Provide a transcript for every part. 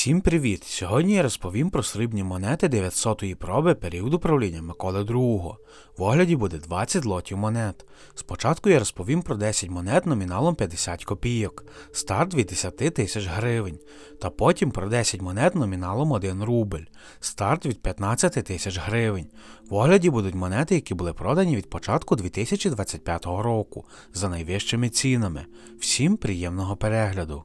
Всім привіт! Сьогодні я розповім про срібні монети 900-ї проби періоду правління Миколи II. В огляді буде 20 лотів монет. Спочатку я розповім про 10 монет номіналом 50 копійок, старт від 10 тисяч гривень, та потім про 10 монет номіналом 1 рубль, старт від 15 тисяч гривень. В огляді будуть монети, які були продані від початку 2025 року за найвищими цінами. Всім приємного перегляду!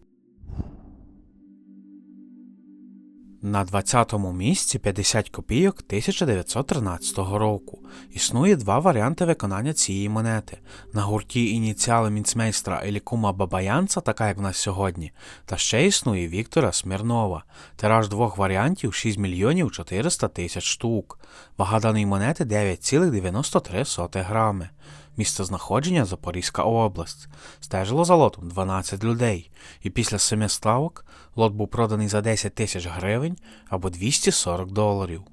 На 20-му місці 50 копійок 1913 року. Існує два варіанти виконання цієї монети. На гурті ініціали мінцмейстра Елікума Бабаянца, така як в нас сьогодні, та ще існує Віктора Смірнова. Тираж двох варіантів 6 мільйонів 400 тисяч штук. Вага даної монети 9,93 грами. Місце знаходження Запорізька область. Стежило за лотом 12 людей, і після семи ставок лот був проданий за 10 тисяч гривень або 240 доларів.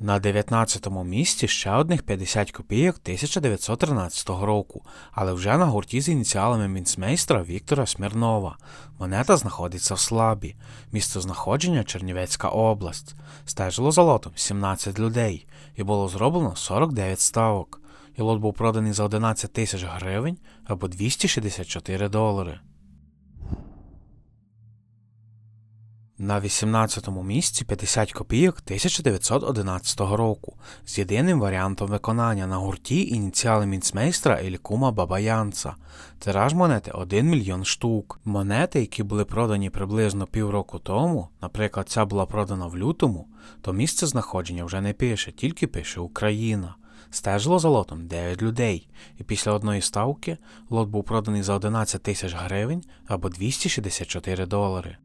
На 19-му місці ще одних 50 копійок 1913 року, але вже на гурті з ініціалами мінцмейстра Віктора Смірнова. Монета знаходиться в слабі. Місце знаходження Чернівецька область. Стежило за лотом 17 людей, і було зроблено 49 ставок. І лот був проданий за 11 тисяч гривень або 264 долари. На 18-му місці 50 копійок 1911 року з єдиним варіантом виконання на гурті ініціали мінцмейстра Елікума Бабаянца. Тираж монети 1 мільйон штук. Монети, які були продані приблизно півроку тому, наприклад, ця була продана в лютому, то місце знаходження вже не пише, тільки пише Україна. Стежило за лотом 9 людей, і після одної ставки лот був проданий за 11 тисяч гривень або 264 долари.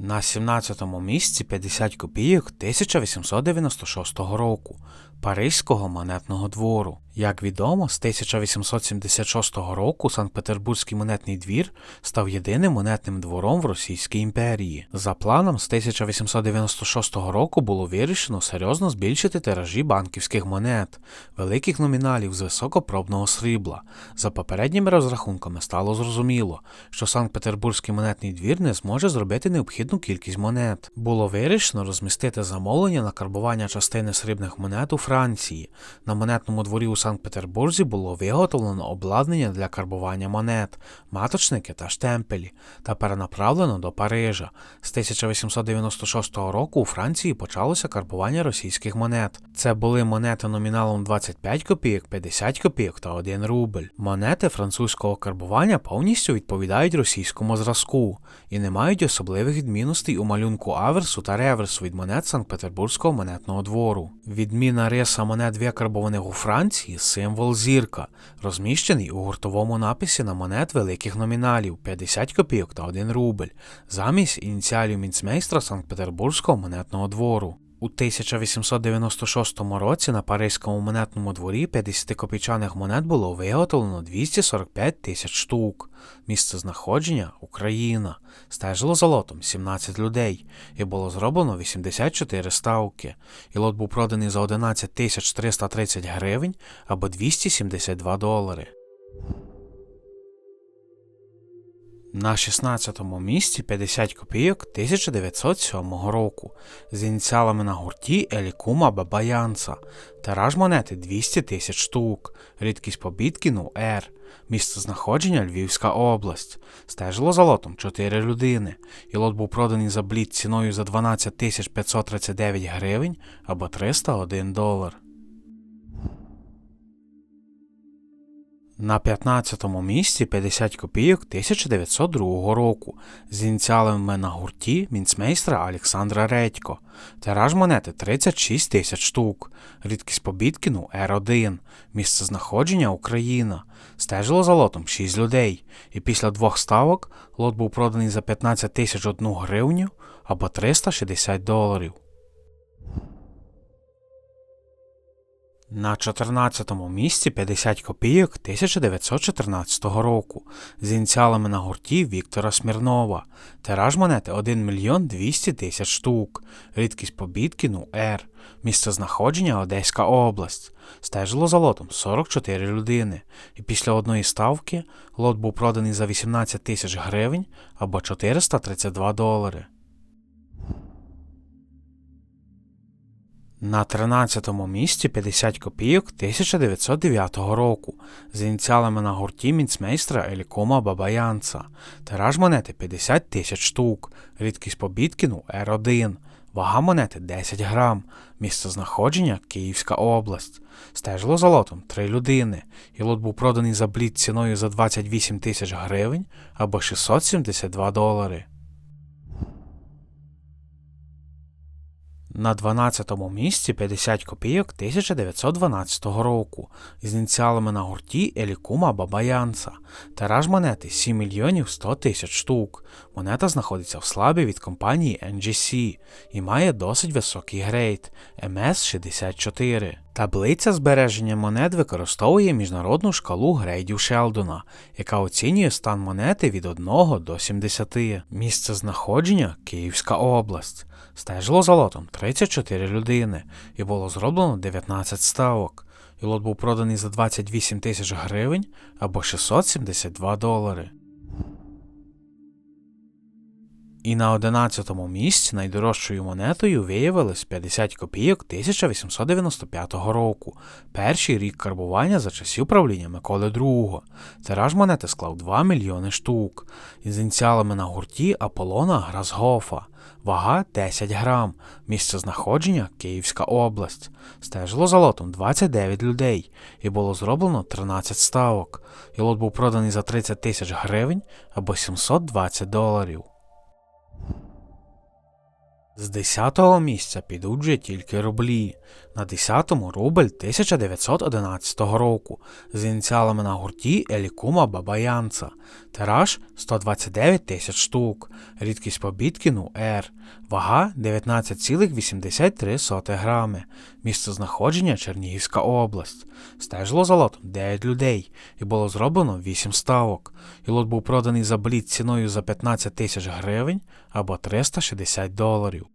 На 17-му місці 50 копійок 1896 року Паризького монетного двору. Як відомо, з 1876 року Санкт-Петербурзький монетний двір став єдиним монетним двором в Російській імперії. За планом, з 1896 року було вирішено серйозно збільшити тиражі банківських монет, великих номіналів з високопробного срібла. За попередніми розрахунками стало зрозуміло, що Санкт-Петербурзький монетний двір не зможе зробити необхідну кількість монет. Було вирішено розмістити замовлення на карбування частини срібних монет у Франції. На монетному дворі у Санкт-Петербурзі було виготовлено обладнання для карбування монет, маточники та штемпелі, та перенаправлено до Парижа. З 1896 року у Франції почалося карбування російських монет. Це були монети номіналом 25 копійок, 50 копійок та 1 рубль. Монети французького карбування повністю відповідають російському зразку і не мають особливих відмінностей у малюнку аверсу та реверсу від монет Санкт-Петербурзького монетного двору. Відміна риса монет викарбованих у Франції символ зірка, розміщений у гуртовому написі на монет великих номіналів 50 копійок та 1 рубль, замість ініціалів мінцмейстра Санкт-Петербурзького монетного двору. У 1896 році на Паризькому монетному дворі 50-копійчаних монет було виготовлено 245 тисяч штук. Місце знаходження Україна. Стежило за лотом 17 людей, і було зроблено 84 ставки. І лот був проданий за 11 тисяч 330 гривень або 272 долари. На 16-му місці 50 копійок 1907 року з ініціалами на гурті Елікума Бабаянца. Тираж монети 200 тисяч штук, рідкість побіткіну Р. Місце знаходження Львівська область. Стежило за лотом 4 людини, і лот був проданий за бліт ціною за 12 тисяч 539 гривень або 301 долар. На 15-му місці 50 копійок 1902 року з ініціалами на гурті мінцмейстра Олександра Редько. Тираж монети 36 тисяч штук, рідкість побіткіну Р1, місце знаходження Україна. Стежило за лотом 6 людей, і після двох ставок лот був проданий за 15 тисяч 1 гривню або 360 доларів. На 14-му місці 50 копійок 1914 року з ініціалами на гурті Віктора Смірнова. Тираж монети 1 мільйон 200 тисяч штук. Рідкість побідкіну Р. Місце знаходження Одеська область. Стежило за лотом 44 людини. І після одної ставки лот був проданий за 18 тисяч гривень або 432 долари. На 13-му місці 50 копійок 1909 року з ініціалами на гурті мінцмейстра Елікома Бабаянца. Тираж монети 50 тисяч штук, рідкість побідкіну R1, вага монети 10 грам, місце знаходження Київська область. Стежило за лотом 3 людини, і лот був проданий за бліт ціною за 28 тисяч гривень або 672 долари. На 12-му місці 50 копійок 1912 року з ініціалами на гурті Елікума Бабаянца. Тираж монети 7 мільйонів 100 тисяч штук. Монета знаходиться в слабі від компанії NGC і має досить високий грейд MS64. Таблиця збереження монет використовує міжнародну шкалу грейдів Шелдона, яка оцінює стан монети від 1 до 70. Місце знаходження Київська область. Стежило за лотом 34 людини і було зроблено 19 ставок. І лот був проданий за 28 тисяч гривень або 672 долари. І на 11-му місці найдорожчою монетою виявилось 50 копійок 1895 року, перший рік карбування за часів правління Миколи II. Тираж монети склав 2 мільйони штук, із ініціалами на гурті Аполлона Грасгофа. Вага 10 грам, місце знаходження Київська область. Стежило за лотом 29 людей і було зроблено 13 ставок. І лот був проданий за 30 тисяч гривень або 720 доларів. З 10-го місця підуть вже тільки рублі. На 10-му рубль 1911 року з ініціалами на гурті Елікума Бабаянца. Тираж 129 тисяч штук. Рідкість побідкіну R. Вага 19,83 грами. Місце знаходження Чернігівська область. Стежило за лотом 9 людей і було зроблено 8 ставок. І лот був проданий за бліт ціною за 15 тисяч гривень або 360 доларів.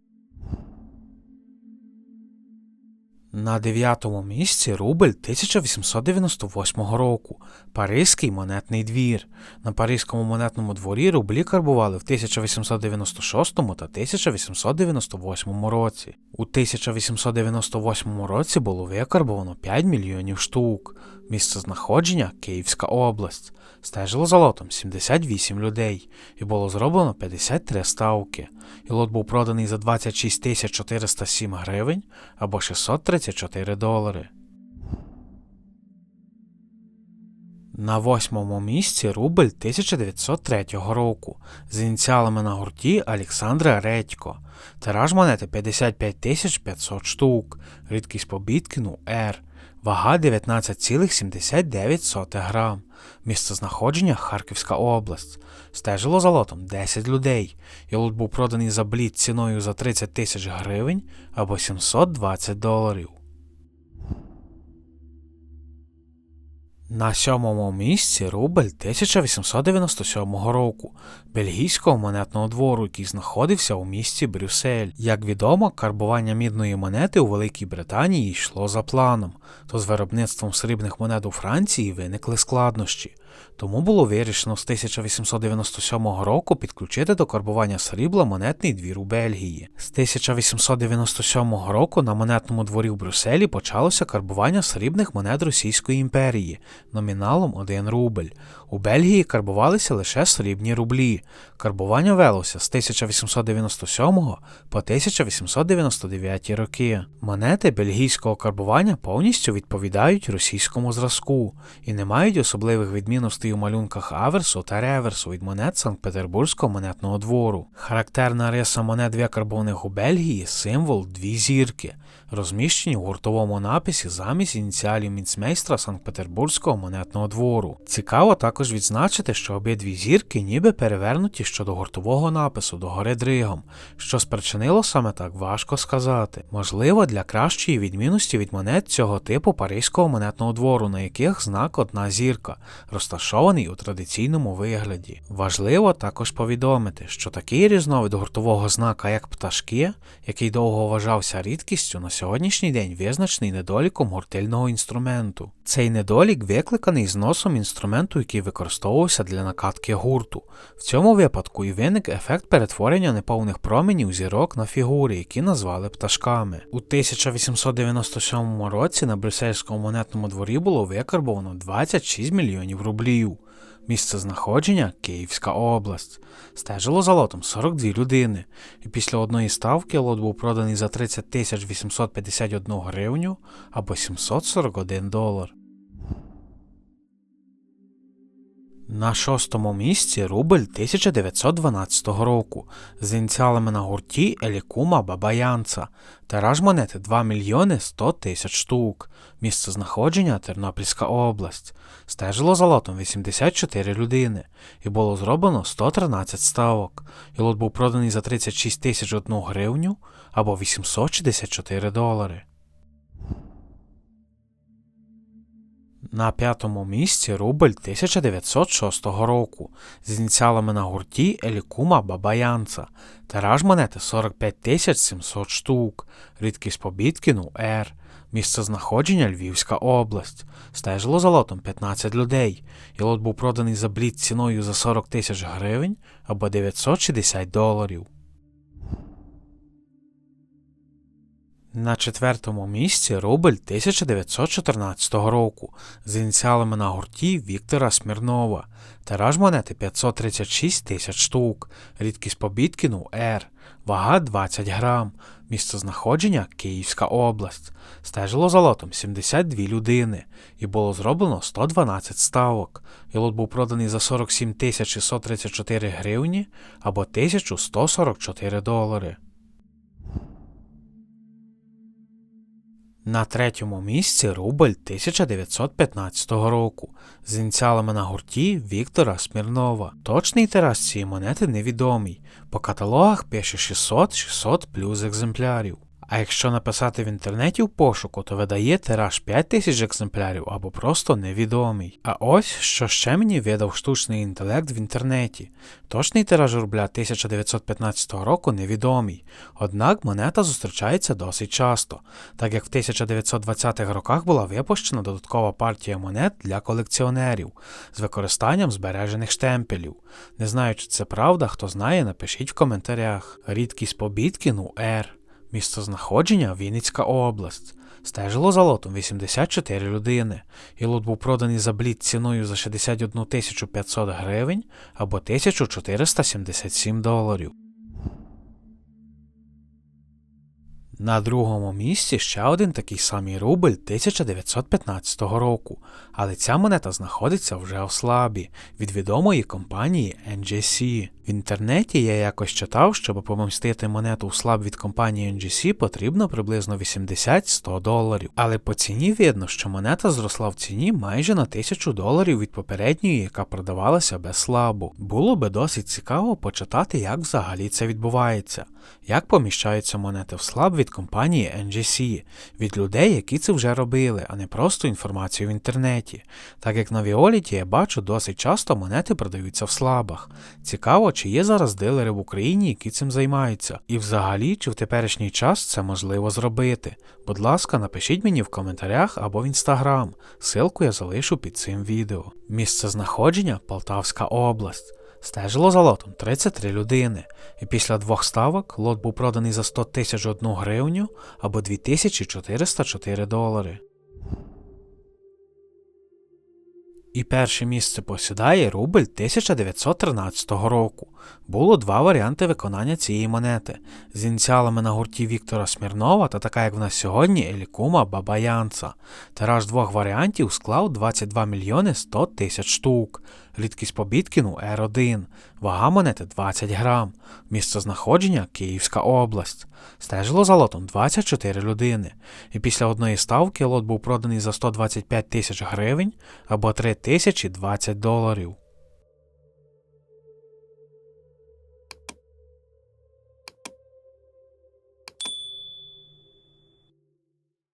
На дев'ятому місці рубль 1898 року. Паризький монетний двір. На Паризькому монетному дворі рублі карбували в 1896 та 1898 році. У 1898 році було викарбовано 5 мільйонів штук. Місце знаходження Київська область. Стежило за лотом 78 людей і було зроблено 53 ставки. І лот був проданий за 26 407 гривень або 634 долари. На восьмому місці рубль 1903 року з ініціалами на гурті Олександра Редько. Тираж монети 55 500 штук, рідкість побідкіну R, вага 19,79 грам, місце знаходження Харківська область. Стежило за лотом 10 людей, і був проданий за блід ціною за 30 тисяч гривень або 720 доларів. На сьомому місці рубль 1897 року бельгійського монетного двору, який знаходився у місті Брюссель. Як відомо, карбування мідної монети у Великій Британії йшло за планом, то з виробництвом срібних монет у Франції виникли складнощі. Тому було вирішено з 1897 року підключити до карбування срібла монетний двір у Бельгії. З 1897 року на монетному дворі в Брюсселі почалося карбування срібних монет Російської імперії номіналом 1 рубль. У Бельгії карбувалися лише срібні рублі. Карбування велося з 1897 по 1899 роки. Монети бельгійського карбування повністю відповідають російському зразку і не мають особливих відмінностей у малюнках аверсу та реверсу від монет Санкт-Петербурзького монетного двору. Характерна риса монет викарбованих у Бельгії символ дві зірки, розміщені у гуртовому написі замість ініціалів мінцмейстра Санкт-Петербурзького монетного двору. Цікаво також відзначити, що обидві зірки ніби перевернуті щодо гуртового напису догори дригом, що спричинило саме так важко сказати. Можливо, для кращої відмінності від монет цього типу Паризького монетного двору, на яких знак одна зірка, розташований у традиційному вигляді. Важливо також повідомити, що такий різновид гуртового знака, як пташки, який довго вважався рідкістю, на сьогоднішній день визначений недоліком гуртильного інструменту. Цей недолік викликаний зносом інструменту, який використовувався для накатки гурту. В цьому випадку і виник ефект перетворення неповних променів зірок на фігури, які назвали пташками. У 1897 році на брюссельському монетному дворі було викарбовано 26 мільйонів рублів. Місце знаходження Київська область. Стежило за лотом 42 людини, і після одної ставки лот був проданий за 30 тисяч 851 гривню або 741 долар. На шостому місці рубль 1912 року з ініціалами на гурті Елікума Бабаянца. Тираж монети 2 мільйони 100 тисяч штук. Місце знаходження Тернопільська область. Стежило за лотом 84 людини і було зроблено 113 ставок. І лот був проданий за 36 тисяч 1 гривню або 864 долари. На п'ятому місці рубль 1906 року з ініціалами на гурті Елікума Бабаянца. Тираж монети 45 700 штук. Рідкість побіткіну Р. Місце знаходження Львівська область. Стежило за лотом 15 людей. І лот був проданий за бліт ціною за 40 тисяч гривень або 960 доларів. На четвертому місці рубль 1914 року з ініціалами на гурті Віктора Смірнова. Тираж монети 536 тисяч штук. Рідкість побіткіну Р. Вага 20 грам. Місце знаходження Київська область. Стежило за лотом 72 людини і було зроблено 112 ставок. І лот був проданий за 47 тисяч 634 гривні або 1144 долари. На третьому місці рубль 1915 року з ініціалами на гурті Віктора Смірнова. Точний тираж цієї монети невідомий. По каталогах пише 600-600 плюс екземплярів. А якщо написати в інтернеті в пошуку, то видає тираж 5000 екземплярів або просто невідомий. А ось що ще мені видав штучний інтелект в інтернеті. Точний тираж рубля 1915 року невідомий, однак монета зустрічається досить часто, так як в 1920-х роках була випущена додаткова партія монет для колекціонерів з використанням збережених штемпелів. Не знаю, чи це правда, хто знає, напишіть в коментарях. Рідкість побіткіну R. Місце знаходження Вінницька область. Стежило за лотом 84 людини, і лот був проданий за бліт ціною за 61 500 гривень або 1477 доларів. На другому місці ще один такий самий рубль 1915 року, але ця монета знаходиться вже в слабі від відомої компанії NGC. В інтернеті я якось читав, щоб помістити монету в слаб від компанії NGC потрібно приблизно 80-100 доларів. Але по ціні видно, що монета зросла в ціні майже на 1000 доларів від попередньої, яка продавалася без слабу. Було би досить цікаво почитати, як взагалі це відбувається, як поміщаються монети в слаб від компанії NGC, від людей, які це вже робили, а не просто інформацію в інтернеті. Так як на Віоліті я бачу досить часто монети продаються в слабах. Цікаво, чи є зараз дилери в Україні, які цим займаються, і взагалі, чи в теперішній час це можливо зробити. Будь ласка, напишіть мені в коментарях або в інстаграм, ссылку я залишу під цим відео. Місце знаходження Полтавська область. Стежило за лотом 33 людини, і після двох ставок лот був проданий за 100 тисяч 1 гривню або 2404 долари. І перше місце посідає рубль 1913 року. Було два варіанти виконання цієї монети з ініціалами на гурті Віктора Смірнова та така, як в нас сьогодні, Елікума Бабаянца. Тираж двох варіантів склав 22 мільйони 100 тисяч штук. Рідкість по Біткіну R1, вага монети 20 грам, місце знаходження Київська область. Стежило за лотом 24 людини, і після одної ставки лот був проданий за 125 тисяч гривень або 3 тисячі 20 доларів.